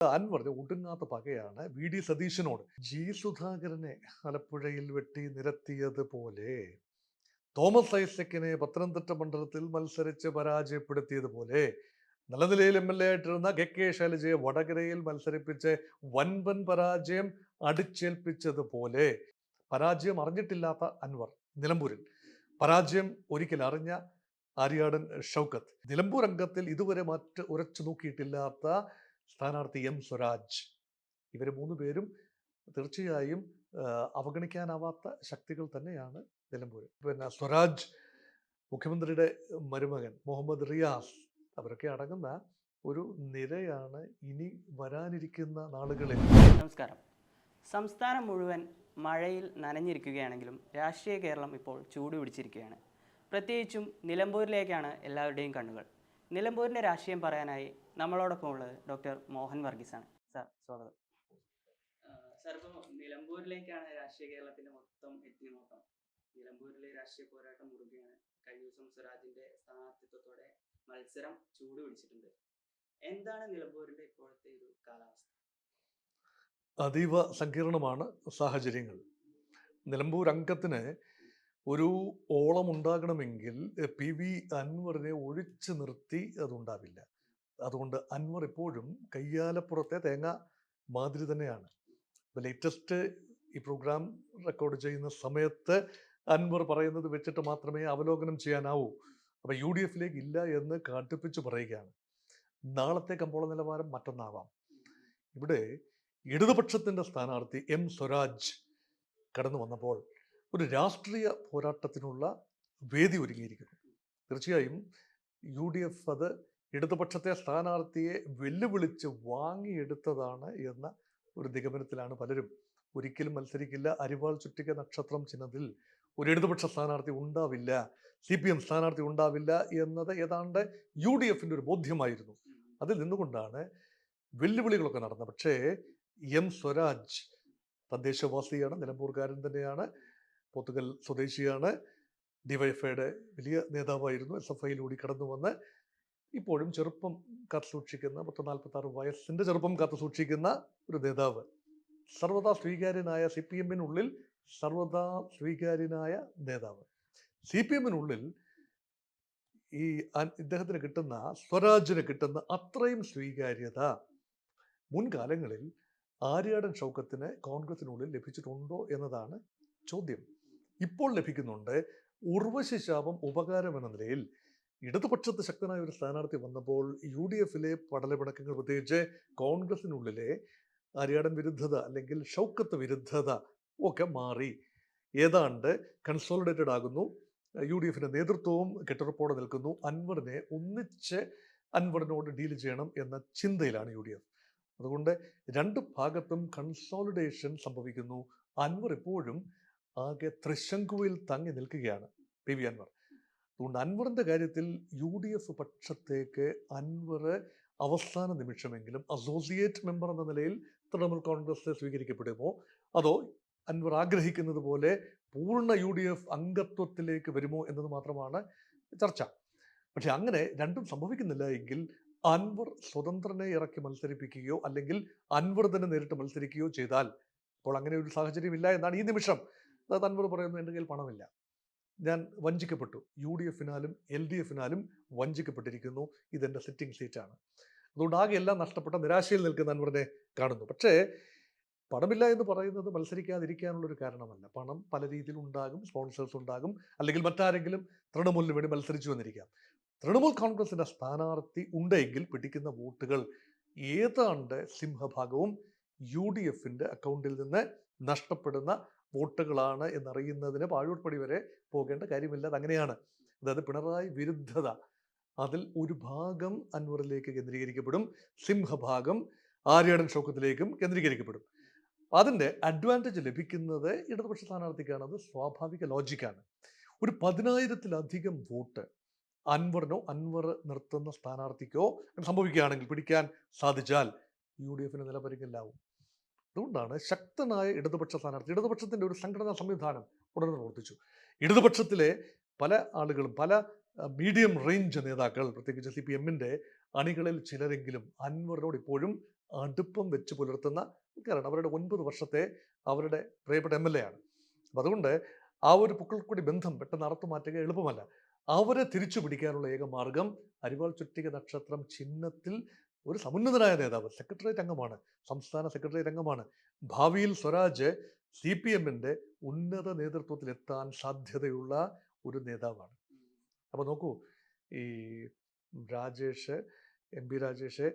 അൻവറിന് ഒടുങ്ങാത്ത പകയാണ് വി. ഡി. സതീശനോട്. ജി സുധാകരനെ ആലപ്പുഴയിൽ വെട്ടി നിരത്തിയതുപോലെ തോമസ് ഐസക്കിനെ പത്തനംതിട്ട മണ്ഡലത്തിൽ മത്സരിച്ച് പരാജയപ്പെടുത്തിയതുപോലെ നല്ല നിലയിൽ എം. എൽ. എ. ആയിട്ടിരുന്ന കെ. കെ. ശൈലജയെ വടകരയിൽ മത്സരിപ്പിച്ച് വൻപൻ പരാജയം അടിച്ചേൽപ്പിച്ചതുപോലെ പരാജയം അറിഞ്ഞിട്ടില്ലാത്ത അൻവർ നിലമ്പൂരിൽ. പരാജയം ഒരിക്കൽ അറിഞ്ഞ ആര്യാടൻ ഷൗക്കത്ത്. നിലമ്പൂർ അംഗത്തിൽ ഇതുവരെ മറ്റ് ഉരച്ചു നോക്കിയിട്ടില്ലാത്ത സ്ഥാനാർത്ഥി എം. സ്വരാജ്. ഇവർ മൂന്ന് പേരും തീർച്ചയായും അവഗണിക്കാനാവാത്ത ശക്തികൾ തന്നെയാണ് നിലമ്പൂർ പിന്നെ സ്വരാജ് മുഖ്യമന്ത്രിയുടെ മരുമകൻ മുഹമ്മദ് റിയാസ് അവരൊക്കെ അടങ്ങുന്ന ഒരു നിരയാണ് ഇനി വരാനിരിക്കുന്ന നാളുകളിൽ. നമസ്കാരം. സംസ്ഥാനം മുഴുവൻ മഴയിൽ നനഞ്ഞിരിക്കുകയാണെങ്കിലും രാഷ്ട്രീയ കേരളം ഇപ്പോൾ ചൂട് പിടിച്ചിരിക്കുകയാണ്. പ്രത്യേകിച്ചും നിലമ്പൂരിലേക്കാണ് എല്ലാവരുടെയും കണ്ണുകൾ. നിലമ്പൂരിന്റെ രാഷ്ട്രീയം പറയാനായി നമ്മളോടൊപ്പം ഉള്ളത് ഡോക്ടർ മോഹൻ വർഗീസ് ആണ് സാർ സ്വാഗതം. സാർ ഇപ്പോൾ നിലമ്പൂരിലേക്കാണ് രാഷ്ട്രീയ കേരളത്തിന്റെ മൊത്തം എത്തി നോക്കാം നിലമ്പൂരിലെ രാഷ്ട്രീയ പോരാട്ടം മുറുകയാണ്. കഴിഞ്ഞ ദിവസം സ്വരാജിന്റെ സ്ഥാനാർത്ഥിത്വത്തോടെ മത്സരം ചൂട് പിടിച്ചിട്ടുണ്ട്. എന്താണ് നിലമ്പൂരിന്റെ ഇപ്പോഴത്തെ ഒരു കാലാവസ്ഥ? അതീവ സങ്കീർണമാണ് സാഹചര്യങ്ങൾ. നിലമ്പൂർ അംഗത്തിന് ഒരു ഓളം ഉണ്ടാകണമെങ്കിൽ പി വി അൻവറിനെ ഒഴിച്ചു നിർത്തി അതുണ്ടാവില്ല. അതുകൊണ്ട് അൻവർ ഇപ്പോഴും കയ്യാലപ്പുറത്തെ തേങ്ങ മാതിരി തന്നെയാണ്. ഇപ്പോൾ ലേറ്റസ്റ്റ് ഈ പ്രോഗ്രാം റെക്കോർഡ് ചെയ്യുന്ന സമയത്ത് അൻവർ പറയുന്നത് വെച്ചിട്ട് മാത്രമേ അവലോകനം ചെയ്യാനാവൂ. അപ്പം യു ഡി എഫിലേക്ക് ഇല്ല എന്ന് കാട്ടിപ്പിച്ച് പറയുകയാണ്. നാളത്തെ കമ്പോള നിലവാരം മറ്റൊന്നാവാം. ഇവിടെ ഇടതുപക്ഷത്തിന്റെ സ്ഥാനാർത്ഥി എം സ്വരാജ് കടന്നു വന്നപ്പോൾ ഒരു രാഷ്ട്രീയ പോരാട്ടത്തിനുള്ള വേദി ഒരുങ്ങിയിരിക്കുന്നു. തീർച്ചയായും യു ഡി എഫ് അത് ഇടതുപക്ഷത്തെ സ്ഥാനാർത്ഥിയെ വെല്ലുവിളിച്ച് വാങ്ങിയെടുത്തതാണ് എന്ന ഒരു നിഗമനത്തിലാണ് പലരും. ഒരിക്കലും മത്സരിക്കില്ല. അരിവാൾ ചുറ്റിക നക്ഷത്രം ചിഹ്നത്തിൽ ഒരു ഇടതുപക്ഷ സ്ഥാനാർത്ഥി ഉണ്ടാവില്ല. സി പി എം സ്ഥാനാർത്ഥി ഉണ്ടാവില്ല എന്നത് ഏതാണ്ട് യു ഡി എഫിന്റെ ഒരു ബോധ്യമായിരുന്നു. അതിൽ നിന്നുകൊണ്ടാണ് വെല്ലുവിളികളൊക്കെ നടന്നത്. പക്ഷേ എം സ്വരാജ് തദ്ദേശവാസിയാണ് നിലമ്പൂർക്കാരൻ തന്നെയാണ് പോർത്തുഗൽ സ്വദേശിയാണ് ഡിവൈഎഫ്ഐയുടെ വലിയ നേതാവായിരുന്നു എസ് എഫ് ഐയിലൂടെ കടന്നു വന്ന് ഇപ്പോഴും ചെറുപ്പം കാത്തു സൂക്ഷിക്കുന്ന പത്ത് നാൽപ്പത്തി ആറ് വയസ്സിന്റെ ചെറുപ്പം കാത്തു സൂക്ഷിക്കുന്ന ഒരു നേതാവ്. സർവതാ സ്വീകാര്യനായ സി പി എമ്മിനുള്ളിൽ സർവതാ സ്വീകാര്യനായ നേതാവ്. സി പി എമ്മിനുള്ളിൽ ഈ ഇദ്ദേഹത്തിന് കിട്ടുന്ന സ്വരാജിന് കിട്ടുന്ന അത്രയും സ്വീകാര്യത മുൻകാലങ്ങളിൽ ആര്യാടൻ ഷൗക്കത്തിന് കോൺഗ്രസിനുള്ളിൽ ലഭിച്ചിട്ടുണ്ടോ എന്നതാണ് ചോദ്യം. ഇപ്പോൾ ലഭിക്കുന്നുണ്ട് ഉർവശിശാപം ഉപകാരം എന്ന നിലയിൽ ഇടതുപക്ഷത്ത് ശക്തനായ ഒരു സ്ഥാനാർത്ഥി വന്നപ്പോൾ യു ഡി എഫിലെ പടലപിണക്കങ്ങൾ പ്രത്യേകിച്ച് കോൺഗ്രസിനുള്ളിലെ ആര്യാടൻ വിരുദ്ധത അല്ലെങ്കിൽ ഷൗക്കത്ത് വിരുദ്ധത ഒക്കെ മാറി. ഏതാണ്ട് കൺസോളിഡേറ്റഡ് ആകുന്നു. യു ഡി എഫിന്റെ നേതൃത്വവും കെട്ടുറപ്പോടെ നിൽക്കുന്നു. അൻവറിനെ ഒന്നിച്ച് അൻവറിനോട് ഡീൽ ചെയ്യണം എന്ന ചിന്തയിലാണ് യു ഡി എഫ് അതുകൊണ്ട് രണ്ട് ഭാഗത്തും കൺസോളിഡേഷൻ സംഭവിക്കുന്നു. അൻവർ ഇപ്പോഴും ആകെ ത്രിശങ്കുവിൽ തങ്ങി നിൽക്കുകയാണ് പി വി അൻവർ. അതുകൊണ്ട് അൻവറിന്റെ കാര്യത്തിൽ യു ഡി എഫ് പക്ഷത്തേക്ക് അൻവർ അവസാന നിമിഷമെങ്കിലും അസോസിയേറ്റ് മെമ്പർ എന്ന നിലയിൽ തൃണമൂൽ കോൺഗ്രസ് സ്വീകരിക്കപ്പെടുമോ? അതോ അൻവർ ആഗ്രഹിക്കുന്നത് പോലെ പൂർണ യു ഡി എഫ് അംഗത്വത്തിലേക്ക് വരുമോ എന്നത് മാത്രമാണ് ചർച്ച. പക്ഷെ അങ്ങനെ രണ്ടും സംഭവിക്കുന്നില്ല എങ്കിൽ അൻവർ സ്വതന്ത്രനെ ഇറക്കി മത്സരിപ്പിക്കുകയോ അല്ലെങ്കിൽ അൻവർ തന്നെ നേരിട്ട് മത്സരിക്കുകയോ ചെയ്താൽ അപ്പോൾ അങ്ങനെ ഒരു സാഹചര്യം ഇല്ല എന്നാണ് ഈ നിമിഷം. അതായത് അൻവർ പറയുന്നു എന്റെ കയ്യിൽ പണമില്ല. ഞാൻ വഞ്ചിക്കപ്പെട്ടു. യു ഡി എഫിനാലും എൽ ഡി എഫിനാലും വഞ്ചിക്കപ്പെട്ടിരിക്കുന്നു. ഇതെന്റെ സിറ്റിംഗ് സീറ്റാണ് അതുകൊണ്ട് ആകെ എല്ലാം നഷ്ടപ്പെട്ട നിരാശയിൽ നിൽക്കുന്ന അൻവറിനെ കാണുന്നു. പക്ഷേ പണമില്ല എന്ന് പറയുന്നത് മത്സരിക്കാതിരിക്കാനുള്ളൊരു കാരണമല്ല. പണം പല രീതിയിൽ ഉണ്ടാകും സ്പോൺസേഴ്സ് ഉണ്ടാകും അല്ലെങ്കിൽ മറ്റാരെങ്കിലും തൃണമൂലിന് വേണ്ടി മത്സരിച്ചു വന്നിരിക്കാം. തൃണമൂൽ കോൺഗ്രസിന്റെ സ്ഥാനാർത്ഥി ഉണ്ടെങ്കിൽ പിടിക്കുന്ന വോട്ടുകൾ ഏതാണ്ട് സിംഹഭാഗവും യു ഡി എഫിന്റെ അക്കൗണ്ടിൽ നിന്ന് നഷ്ടപ്പെടുന്ന വോട്ടുകളാണ് എന്നറിയുന്നതിന് പാഴൂർപ്പടി വരെ പോകേണ്ട കാര്യമില്ല. അതങ്ങനെയാണ്. അതായത് പിണറായി വിരുദ്ധത അതിൽ ഒരു ഭാഗം അൻവറിലേക്ക് കേന്ദ്രീകരിക്കപ്പെടും സിംഹഭാഗം ആര്യാടൻ ഷൗക്കത്തിലേക്കും കേന്ദ്രീകരിക്കപ്പെടും. അതിന്റെ അഡ്വാന്റേജ് ലഭിക്കുന്നത് ഇടതുപക്ഷ സ്ഥാനാർത്ഥിക്കാണ്. അത് സ്വാഭാവിക ലോജിക്കാണ് ഒരു പതിനായിരത്തിലധികം വോട്ട് അൻവറിനോ അൻവർ നിർത്തുന്ന സ്ഥാനാർത്ഥിക്കോ സംഭവിക്കുകയാണെങ്കിൽ പിടിക്കാൻ സാധിച്ചാൽ യു ഡി എഫിന് നിലപരികില്ലാവും. അതുകൊണ്ടാണ് ശക്തനായ ഇടതുപക്ഷ സ്ഥാനാർത്ഥി ഇടതുപക്ഷത്തിന്റെ ഒരു സംഘടനാ സംവിധാനം ഉടനെ പ്രവർത്തിച്ചു. ഇടതുപക്ഷത്തിലെ പല ആളുകളും പല മീഡിയം റേഞ്ച് നേതാക്കൾ പ്രത്യേകിച്ച് സി പി എമ്മിന്റെ അണികളിൽ ചിലരെങ്കിലും അൻവറിനോട് ഇപ്പോഴും അടുപ്പം വെച്ച് പുലർത്തുന്ന കാരണം അവരുടെ ഒൻപത് വർഷത്തെ അവരുടെ പ്രിയപ്പെട്ട എം എൽ എ ആണ്. അപ്പം അതുകൊണ്ട് ആ ഒരു പുക്കൾക്കൂടി ബന്ധം പെട്ടെന്ന് അറുത്തു മാറ്റുക എളുപ്പമല്ല. അവരെ തിരിച്ചു പിടിക്കാനുള്ള ഏക മാർഗം അരിവാൾ ചുറ്റിക നക്ഷത്രം ചിഹ്നത്തിൽ ഒരു സമുന്നതനായ നേതാവ് സെക്രട്ടേറിയറ്റ് അംഗമാണ് സംസ്ഥാന സെക്രട്ടേറിയറ്റ് അംഗമാണ്. ഭാവിയിൽ സ്വരാജ് സി പി എമ്മിന്റെ ഉന്നത നേതൃത്വത്തിൽ എത്താൻ സാധ്യതയുള്ള ഒരു നേതാവാണ്. അപ്പോൾ നോക്കൂ ഈ രാജേഷ് എം പി രാജേഷ്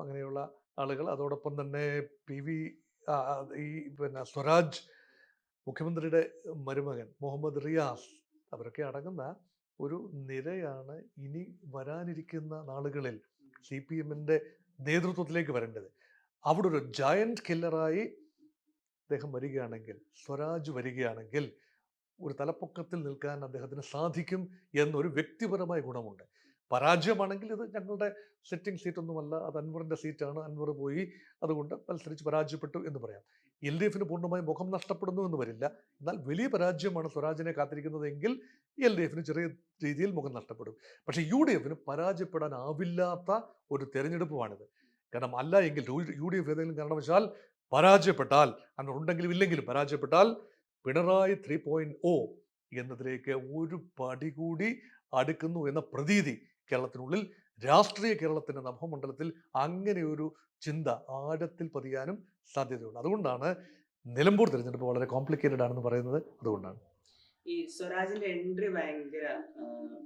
അങ്ങനെയുള്ള ആളുകൾ അതോടൊപ്പം തന്നെ പി വി ഈ പിന്നെ സ്വരാജ് മുഖ്യമന്ത്രിയുടെ മരുമകൻ മുഹമ്മദ് റിയാസ് അവരൊക്കെ അടങ്ങുന്ന ഒരു നിരയാണ് ഇനി വരാനിരിക്കുന്ന നാളുകളിൽ സി പി എമ്മിന്റെ നേതൃത്വത്തിലേക്ക് വരേണ്ടത്. അവിടെ ഒരു ജയന്റ് കില്ലറായി അദ്ദേഹം വരികയാണെങ്കിൽ സ്വരാജ് വരികയാണെങ്കിൽ ഒരു തലപ്പൊക്കത്തിൽ നിൽക്കാൻ അദ്ദേഹത്തിന് സാധിക്കും എന്നൊരു വ്യക്തിപരമായ ഗുണമുണ്ട്. പരാജയമാണെങ്കിൽ ഇത് ഞങ്ങളുടെ സിറ്റിംഗ് സീറ്റൊന്നുമല്ല അത് അൻവറിന്റെ സീറ്റാണ് അൻവർ പോയി അതുകൊണ്ട് മത്സരിച്ച് പരാജയപ്പെട്ടു എന്ന് പറയാം. എൽ ഡി എഫിന് പൂർണമായും മുഖം നഷ്ടപ്പെടുന്നു എന്ന് വരില്ല. എന്നാൽ വലിയ പരാജയമാണ് സ്വരാജിനെ കാത്തിരിക്കുന്നതെങ്കിൽ എൽ ഡി എഫിന് ചെറിയ രീതിയിൽ മുഖം നഷ്ടപ്പെടും. പക്ഷേ യു ഡി എഫിന് പരാജയപ്പെടാനാവില്ലാത്ത ഒരു തെരഞ്ഞെടുപ്പുമാണിത് കാരണം അല്ല എങ്കിൽ യു ഡി എഫ് ഏതെങ്കിലും കാരണവശാൽ പരാജയപ്പെട്ടാൽ അങ്ങനെ ഉണ്ടെങ്കിലും ഇല്ലെങ്കിലും പരാജയപ്പെട്ടാൽ പിണറായി ത്രീ പോയിന്റ് ഒ എന്നതിലേക്ക് ഒരു പടി കൂടി അടുക്കുന്നു എന്ന പ്രതീതി കേരളത്തിനുള്ളിൽ രാഷ്ട്രീയ കേരളത്തിന്റെ നഭമണ്ഡലത്തിൽ അങ്ങനെ ഒരു ചിന്ത ആഴത്തിൽ പതിയാനും സാധ്യതയുണ്ട്. അതുകൊണ്ടാണ് നിലമ്പൂർ തിരഞ്ഞെടുപ്പ് വളരെ കോംപ്ലിക്കേറ്റഡ് ആണെന്ന് പറയുന്നത് അതുകൊണ്ടാണ്. ഈ സ്വരാജിന്റെ എൻട്രി ഭയങ്കര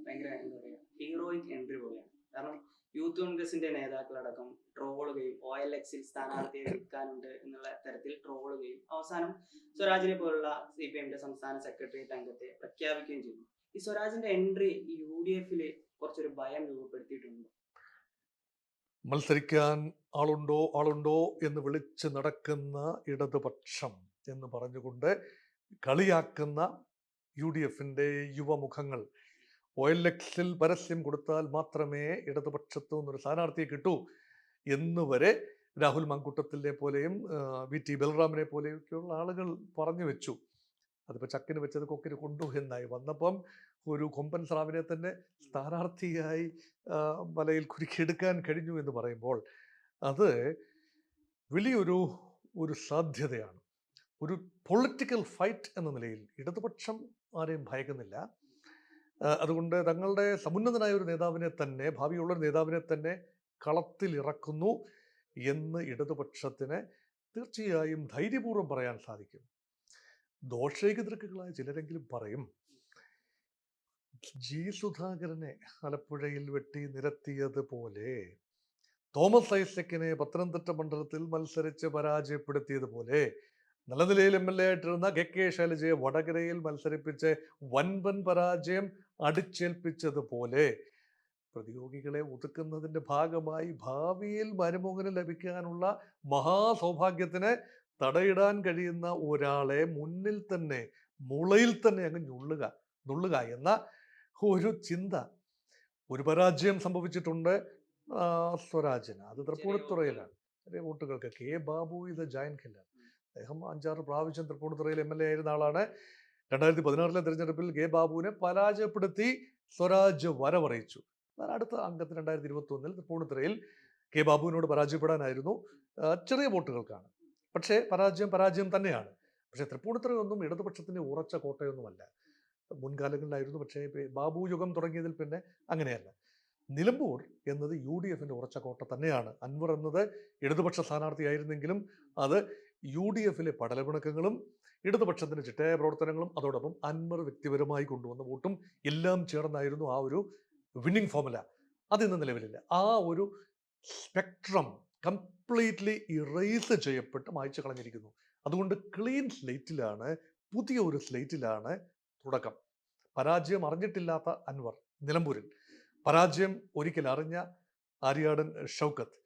ഭയങ്കര എന്താ പറയുക ഹീറോയിക് എൻട്രി പോലെയാണ്. കാരണം യൂത്ത് കോൺഗ്രസിന്റെ നേതാക്കളടക്കം ട്രോളുകയും ഒ എൽ എക്സിൽ സ്ഥാനാർത്ഥിയെ വിൽക്കാനുണ്ട് എന്നുള്ള തരത്തിൽ ട്രോളുകയും അവസാനം സ്വരാജിനെ പോലുള്ള സി പി എമ്മിന്റെ സംസ്ഥാന സെക്രട്ടേറിയറ്റ് അംഗത്തെ പ്രഖ്യാപിക്കുകയും ചെയ്തു. ഈ സ്വരാജിന്റെ എൻട്രി യു ഡി എഫിൽ കുറച്ചൊരു ഭയം രൂപപ്പെടുത്തിയിട്ടുണ്ട്. മത്സരിക്കാൻ ആളുണ്ടോ ആളുണ്ടോ എന്ന് വിളിച്ച് നടക്കുന്ന ഇടതുപക്ഷം എന്ന് പറഞ്ഞുകൊണ്ട് കളിയാക്കുന്ന യു ഡി എഫിന്റെ യുവമുഖങ്ങൾ. ഒ എൽ എക്സിൽ പരസ്യം കൊടുത്താൽ മാത്രമേ ഇടതുപക്ഷത്തു നിന്നൊരു സ്ഥാനാർത്ഥിയെ കിട്ടൂ. എന്ന് വരെ രാഹുൽ മങ്കുട്ടത്തിലെ പോലെയും വി ടി ബൽറാമിനെ പോലെയും ഒക്കെയുള്ള ആളുകൾ പറഞ്ഞു വെച്ചു. അതിപ്പോൾ ചക്കിന് വെച്ചത് കൊക്കിന് കൊണ്ടു എന്നായി വന്നപ്പം ഒരു കൊമ്പൻ സ്രാവിനെ തന്നെ സ്ഥാനാർത്ഥിയായി മലയിൽ കുരുക്കിയെടുക്കാൻ കഴിഞ്ഞു എന്ന് പറയുമ്പോൾ അത് വലിയൊരു ഒരു സാധ്യതയാണ്. ഒരു പൊളിറ്റിക്കൽ ഫൈറ്റ് എന്ന നിലയിൽ ഇടതുപക്ഷം ആരെയും ഭയക്കുന്നില്ല. അതുകൊണ്ട് തങ്ങളുടെ സമുന്നതനായ ഒരു നേതാവിനെ തന്നെ ഭാവിയുള്ള ഒരു നേതാവിനെ തന്നെ കളത്തിലിറക്കുന്നു എന്ന് ഇടതുപക്ഷത്തിന് തീർച്ചയായും ധൈര്യപൂർവം പറയാൻ സാധിക്കും. ദോഷൈകതൃക്കുകളായ ചിലരെങ്കിലും പറയും ജി സുധാകരനെ ആലപ്പുഴയിൽ വെട്ടി നിരത്തിയതുപോലെ തോമസ് ഐസക്കിനെ പത്തനംതിട്ട മണ്ഡലത്തിൽ മത്സരിച്ച് പരാജയപ്പെടുത്തിയതുപോലെ നല്ല നിലയിൽ എം എൽ എ ആയിട്ടിരുന്ന കെ കെ ശൈലജയെ വടകരയിൽ മത്സരിപ്പിച്ച് വൻപൻ പരാജയം അടിച്ചേൽപ്പിച്ചതുപോലെ പ്രതിയോഗികളെ ഒതുക്കുന്നതിന്റെ ഭാഗമായി ഭാവിയിൽ മരുമോഹന് ലഭിക്കാനുള്ള മഹാസൗഭാഗ്യത്തിന് തടയിടാൻ കഴിയുന്ന ഒരാളെ മുന്നിൽ തന്നെ മുളയിൽ തന്നെ അങ്ങ് ഞുള്ളുക നുള്ളുക എന്ന ഒരു ചിന്ത ഒരു പരാജയം സംഭവിച്ചിട്ടുണ്ട് സ്വരാജന്. അത് തൃപ്പൂണിത്തുറയിലാണ്. ചെറിയ വോട്ടുകൾക്ക് കെ ബാബു ഇത് ജയൻ കില്ലർ അദ്ദേഹം അഞ്ചാറ് പ്രാവശ്യം തൃപ്പൂണിത്തുറയിൽ എം എൽ എ ആയിരുന്ന ആളാണ്. രണ്ടായിരത്തി പതിനാറിലെ തെരഞ്ഞെടുപ്പിൽ കെ ബാബുവിനെ പരാജയപ്പെടുത്തി സ്വരാജ് വരവറിയിച്ചു. എന്നാൽ അടുത്ത അംഗത്തിന് രണ്ടായിരത്തി ഇരുപത്തി ഒന്നിൽ തൃപ്പൂണിത്തുറയിൽ കെ ബാബുവിനോട് പരാജയപ്പെടാനായിരുന്നു. ചെറിയ വോട്ടുകൾക്കാണ്. പക്ഷേ പരാജയം പരാജയം തന്നെയാണ്. പക്ഷേ തൃപ്പൂണിത്തുറയൊന്നും ഇടതുപക്ഷത്തിന്റെ ഉറച്ച കോട്ടയൊന്നുമല്ല. മുൻകാലങ്ങളിലായിരുന്നു. പക്ഷേ ബാബു യുഗം തുടങ്ങിയതിൽ പിന്നെ അങ്ങനെയല്ല. നിലമ്പൂർ എന്നത് യു ഡി എഫിന്റെ ഉറച്ച കോട്ട തന്നെയാണ്. അൻവർ എന്നത് ഇടതുപക്ഷ സ്ഥാനാർത്ഥിയായിരുന്നെങ്കിലും അത് യു ഡി എഫിലെ പടലപിണക്കങ്ങളും ഇടതുപക്ഷത്തിന്റെ ചിട്ടയായ പ്രവർത്തനങ്ങളും അതോടൊപ്പം അൻവർ വ്യക്തിപരമായി കൊണ്ടുവന്ന വോട്ടും എല്ലാം ചേർന്നായിരുന്നു ആ ഒരു വിന്നിംഗ് ഫോമുല അതിന്ന് നിലവിലില്ല. ആ ഒരു സ്പെക്ട്രം കംപ്ലീറ്റ്ലി ഇറേസ് ചെയ്യപ്പെട്ട് മായ്ച്ചു കളഞ്ഞിരിക്കുന്നു. അതുകൊണ്ട് ക്ലീൻ സ്ലേറ്റിലാണ് പുതിയ ഒരു സ്ലേറ്റിലാണ് തുടക്കം. പരാജയം അറിഞ്ഞിട്ടില്ലാത്ത അൻവർ നിലമ്പൂരിൽ. പരാജയം ഒരിക്കൽ അറിഞ്ഞ ആര്യാടൻ ഷൗക്കത്ത്.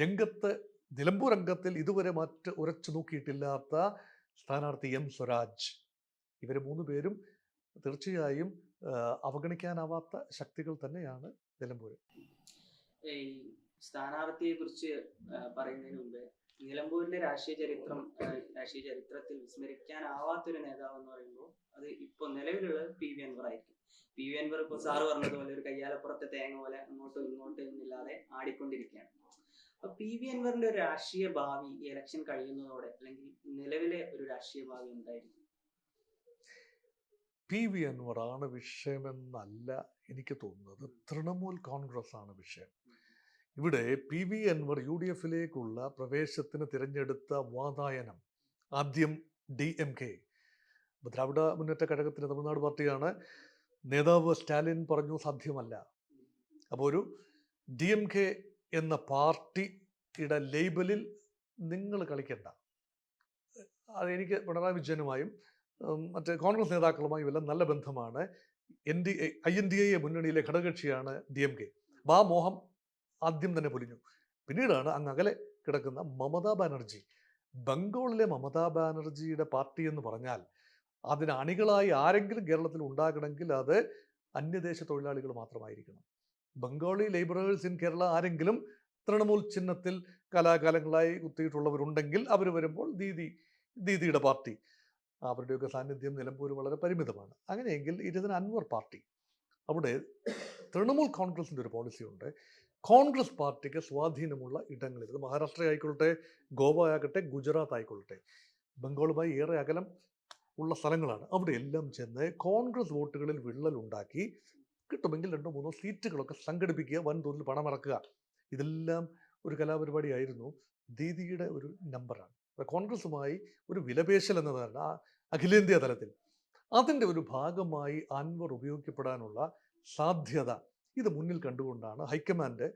രംഗത്ത് നിലമ്പൂർ അംഗത്തിൽ ഇതുവരെ മറ്റ് ഉരച്ചു നോക്കിയിട്ടില്ലാത്ത സ്ഥാനാർത്ഥി എം സ്വരാജ്. ഇവർ മൂന്ന് പേരും തീർച്ചയായും അവഗണിക്കാനാവാത്ത ശക്തികൾ തന്നെയാണ് നിലമ്പൂരിൽ സ്ഥാനാർത്ഥിയെ കുറിച്ച് പറയുന്നതിന് മുമ്പ് നിലമ്പൂരിന്റെ രാഷ്ട്രീയ ചരിത്രം രാഷ്ട്രീയ ചരിത്രത്തിൽ വിസ്മരിക്കാനാവാത്തൊരു നേതാവ് എന്ന് പറയുമ്പോൾ അത് ഇപ്പൊ നിലവിലുള്ള പി വി അൻവർ ആയിരിക്കും. പി വി അൻവർ ഇപ്പൊ സാറ് പറഞ്ഞതുപോലെ ഒരു കയ്യാലപ്പുറത്തെ തേങ്ങ പോലെ അങ്ങോട്ടും ഇങ്ങോട്ടും എന്നില്ലാതെ ആടിക്കൊണ്ടിരിക്കുകയാണ്. അപ്പൊ പി വി അൻവറിന്റെ ഒരു രാഷ്ട്രീയ ഭാവി ഈ ഇലക്ഷൻ കഴിയുന്നതോടെ അല്ലെങ്കിൽ നിലവിലെ ഒരു രാഷ്ട്രീയ ഭാവി എന്തായിരിക്കും? പി വി അൻവർ ആണ് വിഷയമെന്നല്ല എനിക്ക് തോന്നുന്നത്. തൃണമൂൽ കോൺഗ്രസ് ആണ് വിഷയം. ഇവിടെ P V Anvar U D എഫിലേക്കുള്ള പ്രവേശത്തിന് തിരഞ്ഞെടുത്ത വാതായനം ആദ്യം ഡി എം കെ. ദ്രാവിഡ മുന്നേറ്റ കഴകത്തിന്റെ തമിഴ്നാട് പാർട്ടിയാണ്. നേതാവ് സ്റ്റാലിൻ പറഞ്ഞു സാധ്യമല്ല. അപ്പോൾ ഒരു ഡി എം കെ എന്ന പാർട്ടിയുടെ ലേബലിൽ നിങ്ങൾ കളിക്കണ്ട. അത് എനിക്ക് പിണറായി വിജയനുമായും മറ്റ് കോൺഗ്രസ് നേതാക്കളുമായും എല്ലാം നല്ല ബന്ധമാണ്. N D I N D A മുന്നണിയിലെ ഘടകകക്ഷിയാണ് ഡി എം കെ. ആ മോഹം ആദ്യം തന്നെ പൊലിഞ്ഞു. പിന്നീടാണ് അങ്ങ് അകലെ കിടക്കുന്ന മമതാ ബാനർജി. ബംഗാളിലെ മമതാ ബാനർജിയുടെ പാർട്ടി എന്ന് പറഞ്ഞാൽ അതിന് അണികളായി ആരെങ്കിലും കേരളത്തിൽ ഉണ്ടാകണമെങ്കിൽ അത് അന്യദേശ തൊഴിലാളികൾ മാത്രമായിരിക്കണം. ബംഗാളി ലേബറേഴ്സ് ഇൻ കേരള ആരെങ്കിലും തൃണമൂൽ ചിഹ്നത്തിൽ കലാകാലങ്ങളായി കുത്തിയിട്ടുള്ളവരുണ്ടെങ്കിൽ അവർ വരുമ്പോൾ ദീദി ദീദിയുടെ പാർട്ടി. അവരുടെയൊക്കെ സാന്നിധ്യം നിലമ്പൂർ വളരെ പരിമിതമാണ്. അങ്ങനെയെങ്കിൽ ഇരുതിന് അൻവർ പാർട്ടി. അവിടെ തൃണമൂൽ കോൺഗ്രസിന്റെ ഒരു പോളിസി ഉണ്ട്. കോൺഗ്രസ് പാർട്ടിക്ക് സ്വാധീനമുള്ള ഇടങ്ങളിൽ ഇത് മഹാരാഷ്ട്ര ആയിക്കൊള്ളട്ടെ ഗോവ ആകട്ടെ ഗുജറാത്ത് ആയിക്കൊള്ളട്ടെ ബംഗാളുമായി ഏറെ അകലം ഉള്ള സ്ഥലങ്ങളാണ്. അവിടെ എല്ലാം ചെന്ന് കോൺഗ്രസ് വോട്ടുകളിൽ വിള്ളൽ ഉണ്ടാക്കി കിട്ടുമെങ്കിൽ രണ്ടോ മൂന്നോ സീറ്റുകളൊക്കെ സംഘടിപ്പിക്കുക വൻതോതിൽ പണമിറക്കുക ഇതെല്ലാം ഒരു കലാപരിപാടിയായിരുന്നു. ദീദിയുടെ ഒരു നമ്പറാണ്. കോൺഗ്രസുമായി ഒരു വിലപേശൽ എന്നതാണ് അഖിലേന്ത്യാ തലത്തിൽ. അതിന്റെ ഒരു ഭാഗമായി അൻവർ ഉപയോഗിക്കപ്പെടാനുള്ള സാധ്യത ഇത് മുന്നിൽ കണ്ടുകൊണ്ടാണ് ഹൈക്കമാൻഡ്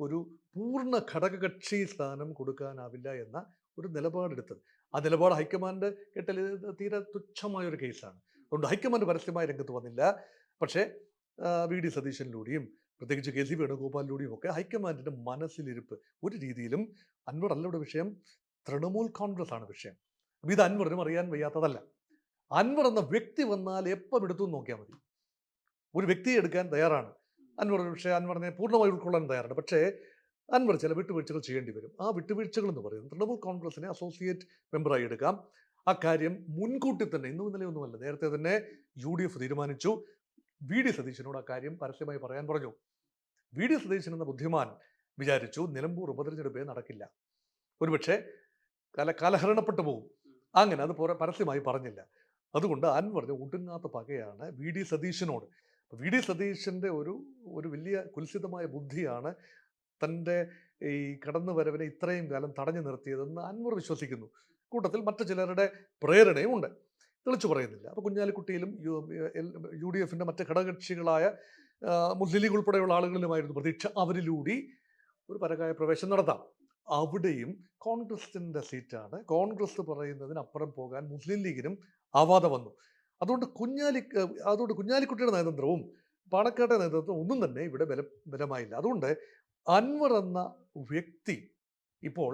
ഒരു പൂർണ ഘടകകക്ഷി സ്ഥാനം കൊടുക്കാനാവില്ല എന്ന ഒരു നിലപാടെടുത്തത്. ആ നിലപാട് ഹൈക്കമാൻഡ് കേട്ടാൽ തീരെ തുച്ഛമായ ഒരു കേസാണ്. അതുകൊണ്ട് ഹൈക്കമാൻഡ് പരസ്യമായ രംഗത്ത് വന്നില്ല. പക്ഷേ വി. ഡി. സതീശനിലൂടെയും പ്രത്യേകിച്ച് കെ. സി. വേണുഗോപാലിലൂടെയും ഒക്കെ ഹൈക്കമാൻഡിന്റെ മനസ്സിലിരിപ്പ് ഒരു രീതിയിലും അൻവർ അല്ല ഇവിടെ വിഷയം തൃണമൂൽ കോൺഗ്രസ് ആണ് വിഷയം. അപ്പം ഇത് അൻവറിനും അറിയാൻ വയ്യാത്തതല്ല. അൻവർ എന്ന വ്യക്തി വന്നാൽ എപ്പം എടുത്തു നോക്കിയാൽ മതി. ഒരു വ്യക്തിയെ എടുക്കാൻ തയ്യാറാണ്. അൻവർ പക്ഷേ അൻവറിനെ പൂർണമായി ഉൾക്കൊള്ളാൻ തയ്യാറാണ്. പക്ഷേ അൻവർ ചില വിട്ടുവീഴ്ചകൾ ചെയ്യേണ്ടി വരും. ആ വിട്ടുവീഴ്ചകൾ എന്ന് പറയുന്നത് തൃണമൂൽ കോൺഗ്രസിനെ അസോസിയേറ്റ് മെമ്പറായി എടുക്കാം. ആ കാര്യം മുൻകൂട്ടി തന്നെ ഇന്നും ഇന്നലെ ഒന്നുമല്ല നേരത്തെ തന്നെ യു ഡി എഫ് തീരുമാനിച്ചു. വി ഡി സതീശനോട് ആ കാര്യം പരസ്യമായി പറയാൻ പറഞ്ഞു. വി ഡി സതീശൻ എന്ന ബുദ്ധിമാൻ വിചാരിച്ചു നിലമ്പൂർ ഉപതെരഞ്ഞെടുപ്പേ നടക്കില്ല. ഒരുപക്ഷെ കല കലഹരണപ്പെട്ടു പോകും. അങ്ങനെ അത് പരസ്യമായി പറഞ്ഞില്ല. അതുകൊണ്ട് അൻവറിന് ഒടുങ്ങാത്ത പകയാണ് വി ഡി സതീശനോട് വി ഡി സതീശന്റെ ഒരു ഒരു വലിയ കുൽസിതമായ ബുദ്ധിയാണ് തന്റെ ഈ കടന്നു വരവിനെ ഇത്രയും കാലം തടഞ്ഞു നിർത്തിയതെന്ന് അൻവർ വിശ്വസിക്കുന്നു. കൂട്ടത്തിൽ മറ്റു ചിലരുടെ പ്രേരണയും ഉണ്ട്. തെളിച്ചു പറയുന്നില്ല. അപ്പോൾ കുഞ്ഞാലിക്കുട്ടിയിലും യു യു ഡി എഫിന്റെ മറ്റ് ഘടകകക്ഷികളായ മുസ്ലിം ലീഗ് ഉൾപ്പെടെയുള്ള ആളുകളിലുമായിരുന്നു പ്രതീക്ഷ. അവരിലൂടെ ഒരു പരകായ പ്രവേശം നടത്താം. അവിടെയും കോൺഗ്രസിന്റെ സീറ്റാണ്. കോൺഗ്രസ് പറയുന്നതിനപ്പുറം പോകാൻ മുസ്ലിം ലീഗിനും ആവാതെ വന്നു. അതുകൊണ്ട് കുഞ്ഞാലി അതുകൊണ്ട് കുഞ്ഞാലിക്കുട്ടിയുടെ നയതന്ത്രവും പാണക്കാട്ടെ നേതൃത്വം ഒന്നും തന്നെ ഇവിടെ ബല ബലമായില്ല. അതുകൊണ്ട് അൻവർ എന്ന വ്യക്തി ഇപ്പോൾ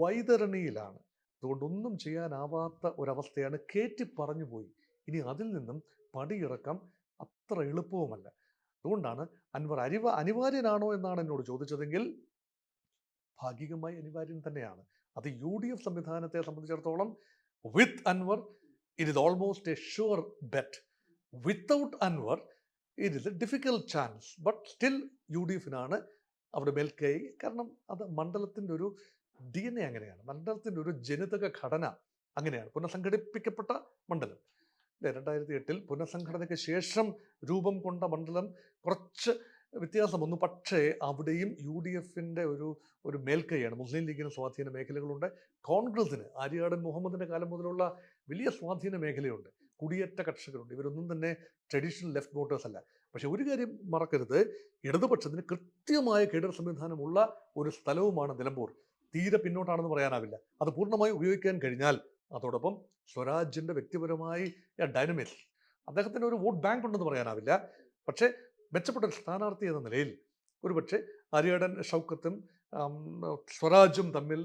വൈതരണിയിലാണ്. അതുകൊണ്ടൊന്നും ചെയ്യാനാവാത്ത ഒരവസ്ഥയാണ് കയറ്റി പറഞ്ഞു പോയി. ഇനി അതിൽ നിന്നും പടിയിറക്കം അത്ര എളുപ്പവുമല്ല. അതുകൊണ്ടാണ് അൻവർ അരിവ അനിവാര്യനാണോ എന്നാണ് എന്നോട് ചോദിച്ചതെങ്കിൽ ഭാഗികമായി അനിവാര്യൻ തന്നെയാണ്. അത് യു ഡി എഫ് സംവിധാനത്തെ സംബന്ധിച്ചിടത്തോളം with Anvar it is almost a sure bet without Anvar it is a difficult chance but still U D എഫിനാണ് അവിടെ മേൽക്കൈ കാരണം അത് മണ്ഡലത്തിന്റെ ഒരു ഡി എൻ എ അങ്ങനെയാണ്. മണ്ഡലത്തിന്റെ ഒരു ജനിതക ഘടന അങ്ങനെയാണ്. പുനഃസംഘടിപ്പിക്കപ്പെട്ട മണ്ഡലം. രണ്ടായിരത്തി എട്ടിൽ പുനഃസംഘടനയ്ക്ക് ശേഷം രൂപം കൊണ്ട മണ്ഡലം കുറച്ച് വ്യത്യാസം വന്നു പക്ഷേ അവിടെയും യു ഡി എഫിന്റെ ഒരു ഒരു മേൽക്കൈയാണ്. മുസ്ലിം ലീഗിന് സ്വാധീന മേഖലകളുണ്ട്. കോൺഗ്രസിന് ആര്യാടൻ മുഹമ്മദിന്റെ കാലം മുതലുള്ള വലിയ സ്വാധീന മേഖലയുണ്ട്. കുടിയേറ്റ കർഷകരുണ്ട്. ഇവരൊന്നും തന്നെ ട്രഡീഷണൽ ലെഫ്റ്റ് വോട്ടേഴ്സ് അല്ല. പക്ഷെ ഒരു കാര്യം മറക്കരുത്. ഇടതുപക്ഷത്തിന് കൃത്യമായ കേഡർ സംവിധാനമുള്ള ഒരു സ്ഥലവുമാണ് നിലമ്പൂർ. തീരെ പിന്നോട്ടാണെന്ന് പറയാനാവില്ല. അത് പൂർണമായി ഉപയോഗിക്കാൻ കഴിഞ്ഞാൽ അതോടൊപ്പം സ്വരാജിന്റെ വ്യക്തിപരമായി ഡൈനമിക്സ് അദ്ദേഹത്തിന് ഒരു വോട്ട് ബാങ്ക് ഉണ്ടെന്ന് പറയാനാവില്ല. പക്ഷേ മെച്ചപ്പെട്ട ഒരു സ്ഥാനാർത്ഥി എന്ന നിലയിൽ ഒരുപക്ഷെ അരിയടൻ ഷൗക്കത്തും സ്വരാജും തമ്മിൽ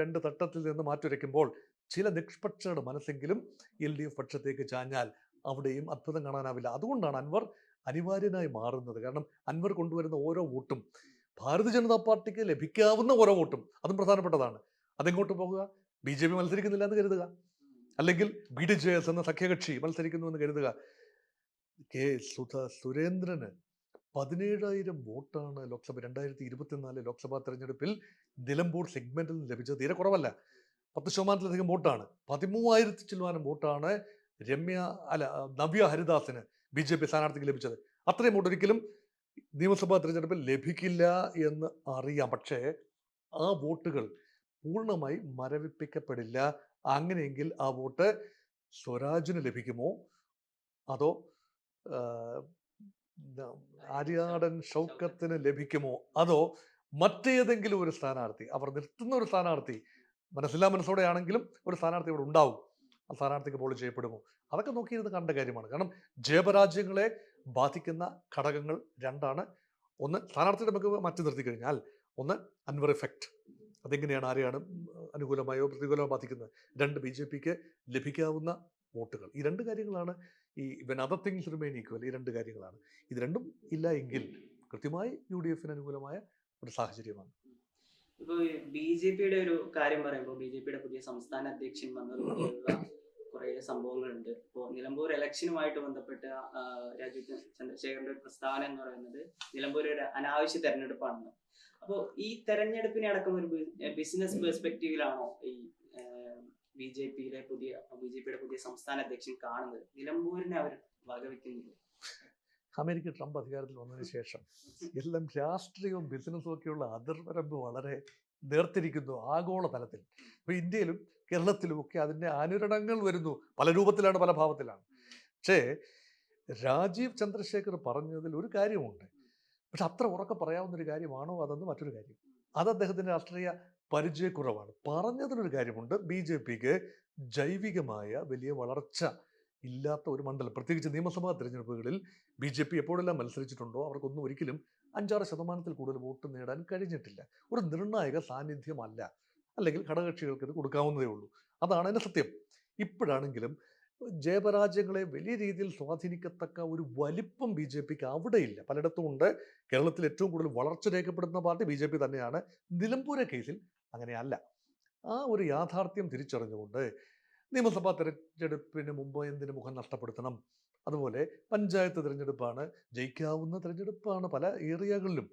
രണ്ട് തട്ടത്തിൽ നിന്ന് മാറ്റുരയ്ക്കുമ്പോൾ ചില നിഷ്പക്ഷരുടെ മനസ്സെങ്കിലും എൽ ഡി എഫ് പക്ഷത്തേക്ക് ചാഞ്ഞാൽ അവിടെയും അത്ഭുതം കാണാനാവില്ല. അതുകൊണ്ടാണ് അൻവർ അനിവാര്യനായി മാറുന്നത്. കാരണം അൻവർ കൊണ്ടുവരുന്ന ഓരോ വോട്ടും ഭാരതീയ ജനതാ പാർട്ടിക്ക് ലഭിക്കാവുന്ന ഓരോ വോട്ടും അതും പ്രധാനപ്പെട്ടതാണ്. അതെങ്ങോട്ട് പോകുക? ബി ജെ പി മത്സരിക്കുന്നില്ല എന്ന് കരുതുക. അല്ലെങ്കിൽ ബി ഡി ജെ എസ് എന്ന സഖ്യകക്ഷി മത്സരിക്കുന്നു എന്ന് കരുതുക. കെ സുധ സുരേന്ദ്രന് പതിനേഴായിരം വോട്ടാണ് ലോക്സഭ രണ്ടായിരത്തി ഇരുപത്തിനാല് ലോക്സഭാ തെരഞ്ഞെടുപ്പിൽ നിലമ്പൂർ സെഗ്മെന്റിൽ നിന്ന് ലഭിച്ചത്. തീരെ കുറവല്ല. പത്ത് ശതമാനത്തിലധികം വോട്ടാണ്. പതിമൂവായിരത്തി ശതമാനം വോട്ടാണ് രമ്യ അല്ല നവ്യ ഹരിദാസിന് ബി ജെ പി സ്ഥാനാർത്ഥിക്ക് ലഭിച്ചത്. അത്രയും വോട്ട് ഒരിക്കലും നിയമസഭാ തിരഞ്ഞെടുപ്പിൽ ലഭിക്കില്ല എന്ന് അറിയാം. പക്ഷേ ആ വോട്ടുകൾ പൂർണമായി മരവിപ്പിക്കപ്പെടില്ല. അങ്ങനെയെങ്കിൽ ആ വോട്ട് സ്വരാജിന് ലഭിക്കുമോ? അതോ ആര്യാടൻ ഷൗക്കത്തിന് ലഭിക്കുമോ? അതോ മറ്റേതെങ്കിലും ഒരു സ്ഥാനാർത്ഥി അവർ നിർത്തുന്ന ഒരു സ്ഥാനാർത്ഥി മനസ്സില്ലാ മനസ്സോടെ ആണെങ്കിലും ഒരു സ്ഥാനാർത്ഥി ഇവിടെ ഉണ്ടാവും. ആ സ്ഥാനാർത്ഥിക്ക് പോൾ ചെയ്യപ്പെടുമോ? അതൊക്കെ നോക്കിയിരുന്ന് കണ്ട കാര്യമാണ്. കാരണം ജയപരാജയങ്ങളെ ബാധിക്കുന്ന ഘടകങ്ങൾ രണ്ടാണ്. ഒന്ന് സ്ഥാനാർത്ഥിയുടെ നമുക്ക് മാറ്റി നിർത്തി കഴിഞ്ഞാൽ ഒന്ന് അൻവർ എഫക്റ്റ് അതെങ്ങനെയാണ് ആരെയാണ് അനുകൂലമായോ പ്രതികൂലമായോ ബാധിക്കുന്നത്? രണ്ട് ബി ജെ പിക്ക് ലഭിക്കാവുന്ന വോട്ടുകൾ. ഈ രണ്ട് കാര്യങ്ങളാണ് ഈ when other things remain equal ഈ രണ്ട് കാര്യങ്ങളാണ്. ഇത് രണ്ടും ഇല്ല എങ്കിൽ കൃത്യമായി യു ഡി എഫിന് അനുകൂലമായ ഒരു സാഹചര്യമാണ്. ഇപ്പോൾ ബി ജെ പിയുടെ ഒരു കാര്യം പറയുമ്പോൾ ബി ജെ പിയുടെ പുതിയ സംസ്ഥാന അധ്യക്ഷൻ വന്നതുപോലെയുള്ള കുറെ സംഭവങ്ങളുണ്ട്. ഇപ്പോൾ നിലമ്പൂർ ഇലക്ഷനുമായിട്ട് ബന്ധപ്പെട്ട രാജീവ് ചന്ദ്രശേഖരന്റെ ഒരു പ്രസ്താവന എന്ന് പറയുന്നത് നിലമ്പൂർ ഒരു അനാവശ്യ തെരഞ്ഞെടുപ്പാണെന്ന് അപ്പോൾ ഈ തെരഞ്ഞെടുപ്പിനെ അടക്കം ഒരു ബിസിനസ് പെർസ്പെക്റ്റീവിലാണോ ഈ ബി ജെ പിയിലെ പുതിയ ബി ജെ പിയുടെ പുതിയ സംസ്ഥാന അധ്യക്ഷൻ കാണുന്നത്? നിലമ്പൂരിനെ അവർ വകവെക്കുന്നില്ല അമേരിക്ക ട്രംപ് അധികാരത്തിൽ വന്നതിന് ശേഷം എല്ലാം രാഷ്ട്രീയവും ബിസിനസ്സും ഒക്കെയുള്ള അതിർവരമ്പ് വളരെ നേർത്തിരിക്കുന്നു ആഗോള തലത്തിൽ ഇപ്പോൾ ഇന്ത്യയിലും കേരളത്തിലും ഒക്കെ അതിന്റെ അനുരണങ്ങൾ വരുന്നു. പല രൂപത്തിലാണ് പല ഭാവത്തിലാണ്. പക്ഷേ രാജീവ് ചന്ദ്രശേഖർ പറഞ്ഞതിൽ ഒരു കാര്യമുണ്ട്. പക്ഷെ അത്ര ഉറക്കെ പറയാവുന്ന ഒരു കാര്യമാണോ അതെന്ന് മറ്റൊരു കാര്യം. അത് അദ്ദേഹത്തിന്റെ രാഷ്ട്രീയ പരിചയക്കുറവാണ്. പറഞ്ഞതിലൊരു കാര്യമുണ്ട്. ബി ജെ പിക്ക് ജൈവികമായ വലിയ വളർച്ച ഇല്ലാത്ത ഒരു മണ്ഡലം. പ്രത്യേകിച്ച് നിയമസഭാ തിരഞ്ഞെടുപ്പുകളിൽ ബി ജെ പി എപ്പോഴെല്ലാം മത്സരിച്ചിട്ടുണ്ടോ അവർക്കൊന്നും ഒരിക്കലും അഞ്ചാറ് ശതമാനത്തിൽ കൂടുതൽ വോട്ട് നേടാൻ കഴിഞ്ഞിട്ടില്ല. ഒരു നിർണായക സാന്നിധ്യമല്ല. അല്ലെങ്കിൽ ഘടകകക്ഷികൾക്ക് ഇത് കൊടുക്കാവുന്നതേ ഉള്ളൂ. അതാണ് അതിന്റെ സത്യം. ഇപ്പോഴാണെങ്കിലും ജയപരാജയങ്ങളെ വലിയ രീതിയിൽ സ്വാധീനിക്കത്തക്ക ഒരു വലിപ്പം ബി ജെ പിക്ക് അവിടെയില്ല. പലയിടത്തും ഉണ്ട്. കേരളത്തിൽ ഏറ്റവും കൂടുതൽ വളർച്ച രേഖപ്പെടുത്തുന്ന പാർട്ടി ബി ജെ പി തന്നെയാണ്. നിലമ്പൂരെ കേസിൽ അങ്ങനെയല്ല. ആ ഒരു യാഥാർത്ഥ്യം തിരിച്ചറിഞ്ഞുകൊണ്ട് നിയമസഭാ തെരഞ്ഞെടുപ്പിന് മുമ്പ് എന്തിനു മുഖം നഷ്ടപ്പെടുത്തണം? അതുപോലെ പഞ്ചായത്ത് തിരഞ്ഞെടുപ്പാണ് ജയിക്കാവുന്ന തിരഞ്ഞെടുപ്പാണ് പല ഏരിയകളിലും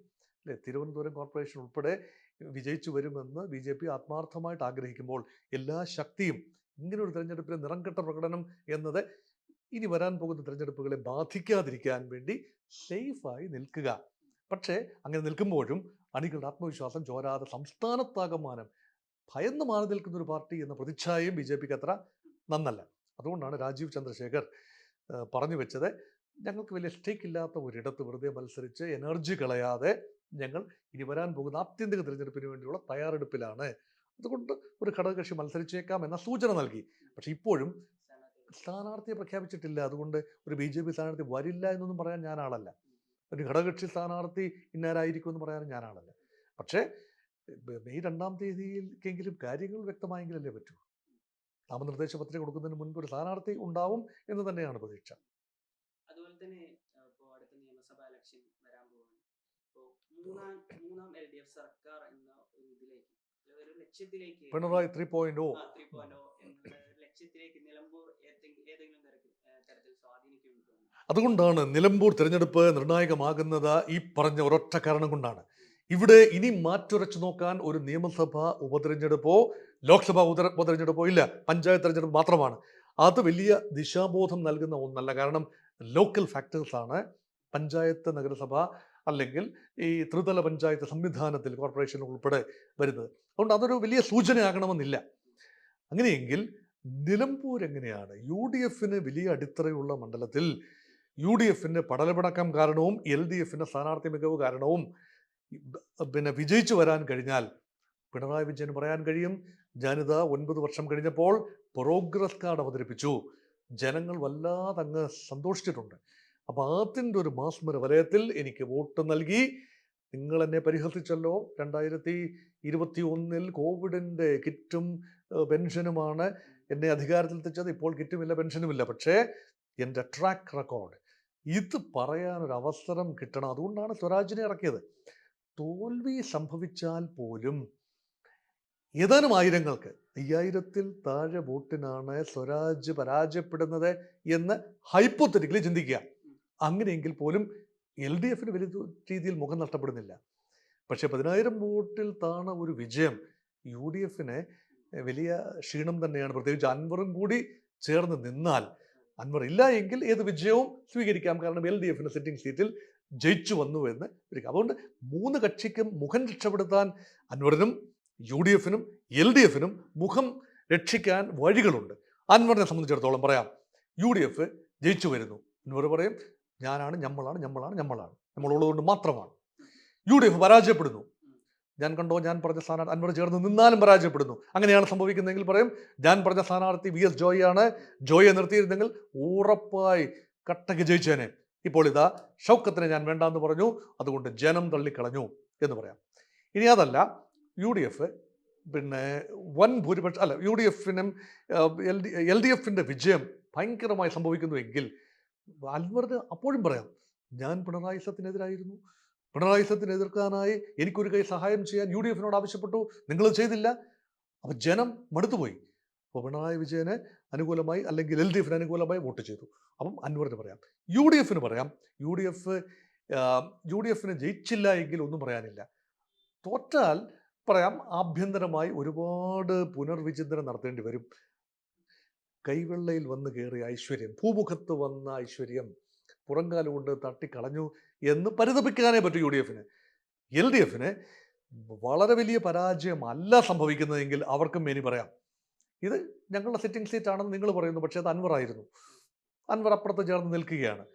അല്ലേ? തിരുവനന്തപുരം കോർപ്പറേഷൻ ഉൾപ്പെടെ വിജയിച്ചു വരുമെന്ന് ബി ജെ പി ആത്മാർത്ഥമായിട്ട് ആഗ്രഹിക്കുമ്പോൾ എല്ലാ ശക്തിയും ഇങ്ങനൊരു തിരഞ്ഞെടുപ്പിലെ നിറംകെട്ട പ്രകടനം എന്നത് ഇനി വരാൻ പോകുന്ന തിരഞ്ഞെടുപ്പുകളെ ബാധിക്കാതിരിക്കാൻ വേണ്ടി സേഫായി നിൽക്കുക. പക്ഷേ അങ്ങനെ നിൽക്കുമ്പോഴും അണികളുടെ ആത്മവിശ്വാസം ചോരാതെ സംസ്ഥാനത്താകമാനം ഭയന്ന് മാറി നിൽക്കുന്ന ഒരു പാർട്ടി എന്ന പ്രതിച്ഛായയും ബി ജെ പിക്ക് അത്ര നന്നല്ല. അതുകൊണ്ടാണ് രാജീവ് ചന്ദ്രശേഖർ പറഞ്ഞു വെച്ചത് ഞങ്ങൾക്ക് വലിയ സ്റ്റേക്ക് ഇല്ലാത്ത ഒരിടത്ത് വെറുതെ മത്സരിച്ച് എനർജി കളയാതെ ഞങ്ങൾ ഇനി വരാൻ പോകുന്ന ആത്യന്തിക തിരഞ്ഞെടുപ്പിന് വേണ്ടിയുള്ള തയ്യാറെടുപ്പിലാണ്. അതുകൊണ്ട് ഒരു ഘടകകക്ഷി മത്സരിച്ചേക്കാം എന്ന സൂചന നൽകി. പക്ഷെ ഇപ്പോഴും സ്ഥാനാർത്ഥിയെ പ്രഖ്യാപിച്ചിട്ടില്ല. അതുകൊണ്ട് ഒരു ബി ജെ പി സ്ഥാനാർത്ഥി വരില്ല എന്നൊന്നും പറയാൻ ഞാൻ ആളല്ല ഒരു ഘടകകക്ഷി സ്ഥാനാർത്ഥി ഇന്നാരായിരിക്കും എന്ന് പറയാനും ഞാൻ ആളല്ല പക്ഷേ മെയ് രണ്ടാം തീയതിയിലേക്കെങ്കിലും കാര്യങ്ങൾ വ്യക്തമായെങ്കിലല്ലേ പറ്റൂ. നാമനിർദ്ദേശ പത്രിക കൊടുക്കുന്നതിന് മുൻപ് ഒരു സ്ഥാനാർത്ഥി ഉണ്ടാവും എന്ന് തന്നെയാണ് പ്രതീക്ഷ. അതുപോലെ തന്നെ ഇപ്പോൾ അടുത്ത നിയമസഭാ ഇലക്ഷൻ വരാൻ പോകുന്നു ഇപ്പോൾ മൂന്നാം മൂന്നാം എൽ ഡി എഫ് സർക്കാർ എന്ന ഒരു ഇതിലേക്ക് ഒരു ലക്ഷ്യത്തിലേക്ക് പിണറായി ത്രീ പോയിന്റ്? ഓ ത്രീ പോയിന്റ് എന്നുള്ള ഒരു ലക്ഷ്യത്തിലേക്ക് നിലമ്പൂർ ഏതെങ്കിലും തരത്തിൽ തരത്തിൽ അതുകൊണ്ടാണ് നിലമ്പൂർ തിരഞ്ഞെടുപ്പ് നിർണായകമാകുന്നത് ഈ പറഞ്ഞ ഒരൊറ്റ കാരണം കൊണ്ടാണ്. ഇവിടെ ഇനി മാറ്റുരച്ചു നോക്കാൻ ഒരു നിയമസഭാ ഉപതെരഞ്ഞെടുപ്പോ ലോക്സഭാ ഉപതെര- ഉപതെരഞ്ഞെടുപ്പോ ഇല്ല. പഞ്ചായത്ത് തെരഞ്ഞെടുപ്പ് മാത്രമാണ്. അത് വലിയ ദിശാബോധം നൽകുന്ന ഒന്നല്ല. കാരണം ലോക്കൽ ഫാക്ടേഴ്സ് ആണ് പഞ്ചായത്ത് നഗരസഭ അല്ലെങ്കിൽ ഈ ത്രിതല പഞ്ചായത്ത് സംവിധാനത്തിൽ കോർപ്പറേഷൻ ഉൾപ്പെടെ വരുന്നത്. അതുകൊണ്ട് അതൊരു വലിയ സൂചനയാകണമെന്നില്ല. അങ്ങനെയെങ്കിൽ നിലമ്പൂർ എങ്ങനെയാണ്? യു ഡി എഫിന് വലിയ അടിത്തറയുള്ള മണ്ഡലത്തിൽ യു ഡി എഫിന് പടലപിണക്കം കാരണവും എൽ ഡി എഫിന് സ്ഥാനാർത്ഥി മികവ് കാരണവും പിന്നെ വിജയിച്ചു വരാൻ കഴിഞ്ഞാൽ പിണറായി വിജയൻ പറയാൻ കഴിയും. ഞാനിത് ഒൻപത് വർഷം കഴിഞ്ഞപ്പോൾ പ്രോഗ്രസ് കാർഡ് അവതരിപ്പിച്ചു. ജനങ്ങൾ വല്ലാതെ അങ്ങ് സന്തോഷിച്ചിട്ടുണ്ട്. അപ്പോൾ അതിന്റെ ഒരു മാസ്മര വലയത്തിൽ എനിക്ക് വോട്ട് നൽകി. നിങ്ങൾ എന്നെ പരിഹസിച്ചല്ലോ. രണ്ടായിരത്തി ഇരുപത്തി ഒന്നിൽ കോവിഡിന്റെ കിറ്റും പെൻഷനുമാണ് എന്നെ അധികാരത്തിൽ എത്തിച്ചത്. ഇപ്പോൾ കിറ്റുമില്ല പെൻഷനുമില്ല. പക്ഷേ എന്റെ ട്രാക്ക് റെക്കോർഡ് ഇത് പറയാനൊരു അവസരം കിട്ടണം. അതുകൊണ്ടാണ് സ്വരാജിനെ ഇറക്കിയത്. തോൽവി സംഭവിച്ചാൽ പോലും ഏതാനും ആയിരങ്ങൾക്ക് അയ്യായിരത്തിൽ താഴെ വോട്ടിനാണ് സ്വരാജ് പരാജയപ്പെടുന്നത് എന്ന് ഹൈപ്പോത്തറ്റിക്കലി ചിന്തിക്കുക. അങ്ങനെയെങ്കിൽ പോലും എൽ ഡി എഫിന് വലിയ രീതിയിൽ മുഖം നഷ്ടപ്പെടുന്നില്ല. പക്ഷേ പതിനായിരം വോട്ടിൽ താണ ഒരു വിജയം യു ഡി എഫിന് വലിയ ക്ഷീണം തന്നെയാണ്. പ്രത്യേകിച്ച് അൻവറും കൂടി ചേർന്ന് നിന്നാൽ അൻവർ ഇല്ല എങ്കിൽ ഏത് വിജയവും സ്വീകരിക്കാം. കാരണം എൽ ഡി എഫിന് സിറ്റിംഗ് സീറ്റിൽ ജയിച്ചു വന്നു എന്ന് വരിക. അതുകൊണ്ട് മൂന്ന് കക്ഷിക്കും മുഖം രക്ഷപ്പെടുത്താൻ അൻവറിനും യു ഡി എഫിനും എൽ ഡി എഫിനും മുഖം രക്ഷിക്കാൻ വഴികളുണ്ട്. അൻവറിനെ സംബന്ധിച്ചിടത്തോളം പറയാം യു ഡി എഫ് ജയിച്ചു വരുന്നു. അൻവർ പറയും ഞാനാണ് ഞമ്മളാണ് ഞമ്മളാണ് ഞമ്മളാണ്. നമ്മളുള്ളതുകൊണ്ട് മാത്രമാണ്. യു ഡി എഫ് പരാജയപ്പെടുന്നു. ഞാൻ കണ്ടോ ഞാൻ പറഞ്ഞ സ്ഥാനാർത്ഥി അൻവർ ചേർന്ന് നിന്നാലും പരാജയപ്പെടുന്നു. അങ്ങനെയാണ് സംഭവിക്കുന്നതെങ്കിൽ പറയും ഞാൻ പറഞ്ഞ സ്ഥാനാർത്ഥി വി എസ് ജോയിയാണ്. ജോയിയെ നിർത്തിയിരുന്നെങ്കിൽ ഉറപ്പായി കട്ടക്ക് ജയിച്ചേനെ. ഇപ്പോൾ ഇതാ ഷൗക്കത്തിനെ ഞാൻ വേണ്ടാന്ന് പറഞ്ഞു അതുകൊണ്ട് ജനം തള്ളിക്കളഞ്ഞു എന്ന് പറയാം. ഇനി അതല്ല യു ഡി എഫ് പിന്നെ വൻ ഭൂരിപക്ഷം അല്ല യു ഡി എഫിനും എൽ ഡി എൽ ഡി എഫിന്റെ വിജയം ഭയങ്കരമായി സംഭവിക്കുന്നുവെങ്കിൽ അൻവറിന് അപ്പോഴും പറയാം ഞാൻ പിണറായി സത്തിനെതിരായിരുന്നു പിണറായി സത്തിനെ എതിർക്കാനായി എനിക്കൊരു കൈ സഹായം ചെയ്യാൻ യു ഡി എഫിനോട് ആവശ്യപ്പെട്ടു. നിങ്ങൾ ചെയ്തില്ല. അപ്പോൾ ജനം മടുത്തുപോയി. അപ്പോൾ പിണറായി വിജയന് അനുകൂലമായി അല്ലെങ്കിൽ എൽ ഡി എഫിന് അനുകൂലമായി വോട്ട് ചെയ്തു. അപ്പം അൻവറിന് പറയാം. യു ഡി എഫിന് പറയാം. U D F U D എഫിന് ജയിച്ചില്ല എങ്കിൽ ഒന്നും പറയാനില്ല. തോറ്റാൽ പറയാം ആഭ്യന്തരമായി ഒരുപാട് പുനർവിചിന്തനം നടത്തേണ്ടി വരും. കൈവെള്ളയിൽ വന്ന് കയറിയ ഐശ്വര്യം ഭൂമുഖത്ത് വന്ന ഐശ്വര്യം പുറംകാലം കൊണ്ട് തട്ടിക്കളഞ്ഞു എന്ന് പരിതപിക്കാനേ പറ്റൂ യു ഡി എഫിന് എൽ ഡി എഫിന് വളരെ വലിയ പരാജയമല്ല സംഭവിക്കുന്നതെങ്കിൽ അവർക്കും ഇനി പറയാം. ഇത് ഞങ്ങളുടെ സിറ്റിംഗ് സീറ്റ് ആണെന്ന് നിങ്ങൾ പറയുന്നു പക്ഷേ അത് അൻവറായിരുന്നു അൻവർ അപ്പുറത്ത് ചേർന്ന് നിൽക്കുകയാണ്.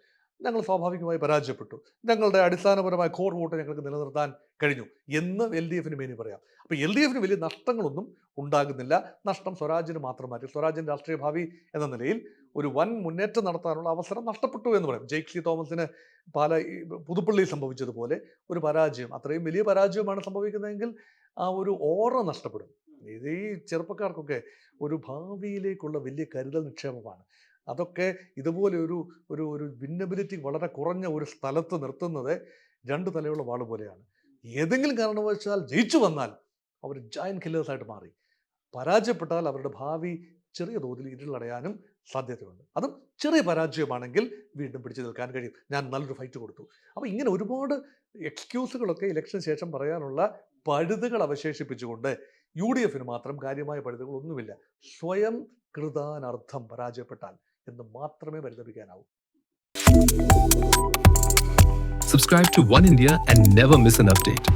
ഞങ്ങൾ സ്വാഭാവികമായി പരാജയപ്പെട്ടു. ഞങ്ങളുടെ അടിസ്ഥാനപരമായ കോർ വോട്ട് ഞങ്ങൾക്ക് നിലനിർത്താൻ കഴിഞ്ഞു. എന്ന് എൽ ഡി എഫിന് മേനി പറയാം. അപ്പോൾ എൽ ഡി എഫിന് വലിയ നഷ്ടങ്ങളൊന്നും ഉണ്ടാകുന്നില്ല. നഷ്ടം സ്വരാജിന് മാത്രമായിട്ട് സ്വരാജിന്റെ രാഷ്ട്രീയ ഭാവി എന്ന നിലയിൽ ഒരു വൻ മുന്നേറ്റം നടത്താനുള്ള അവസരം നഷ്ടപ്പെട്ടു എന്ന് പറയാം. ജെയ്ക്സി തോമസിന് പാല പുതുപ്പള്ളി സംഭവിച്ചതുപോലെ ഒരു പരാജയം അത്രയും വലിയ പരാജയമാണ് സംഭവിക്കുന്നതെങ്കിൽ ആ ഒരു ഓറ നഷ്ടപ്പെടും. ഇത് ഈ ചെറുപ്പക്കാർക്കൊക്കെ ഒരു ഭാവിയിലേക്കുള്ള വലിയ കരുതൽ നിക്ഷേപമാണ്. അതൊക്കെ ഇതുപോലെ ഒരു ഒരു ഒരു വിന്നബിലിറ്റി വളരെ കുറഞ്ഞ ഒരു സ്ഥലത്ത് നിർത്തുന്നത് രണ്ട് തലയുള്ള വാൾ പോലെയാണ്. ഏതെങ്കിലും കാരണവശാൽ ജയിച്ചു വന്നാൽ അവർ ജയൻ കില്ലേഴ്സായിട്ട് മാറി. പരാജയപ്പെട്ടാൽ അവരുടെ ഭാവി ചെറിയ തോതിൽ ഇരുളടയാനും സാധ്യതയുണ്ട്. അതും ചെറിയ പരാജയമാണെങ്കിൽ വീണ്ടും പിടിച്ചു നിൽക്കാൻ കഴിയും. ഞാൻ നല്ലൊരു ഫൈറ്റ് കൊടുത്തു. അപ്പോൾ ഇങ്ങനെ ഒരുപാട് എക്സ്ക്യൂസുകളൊക്കെ ഇലക്ഷന് ശേഷം പറയാനുള്ള പഴുതുകൾ അവശേഷിപ്പിച്ചുകൊണ്ട് യു ഡി എഫിന് മാത്രം കാര്യമായ പഴുതുകളൊന്നുമില്ല സ്വയം കൃതാനർത്ഥം പരാജയപ്പെട്ടാൽ എന്ന് മാത്രമേ പരിതപിക്കാനാവൂ subscribe to One India and never miss an update.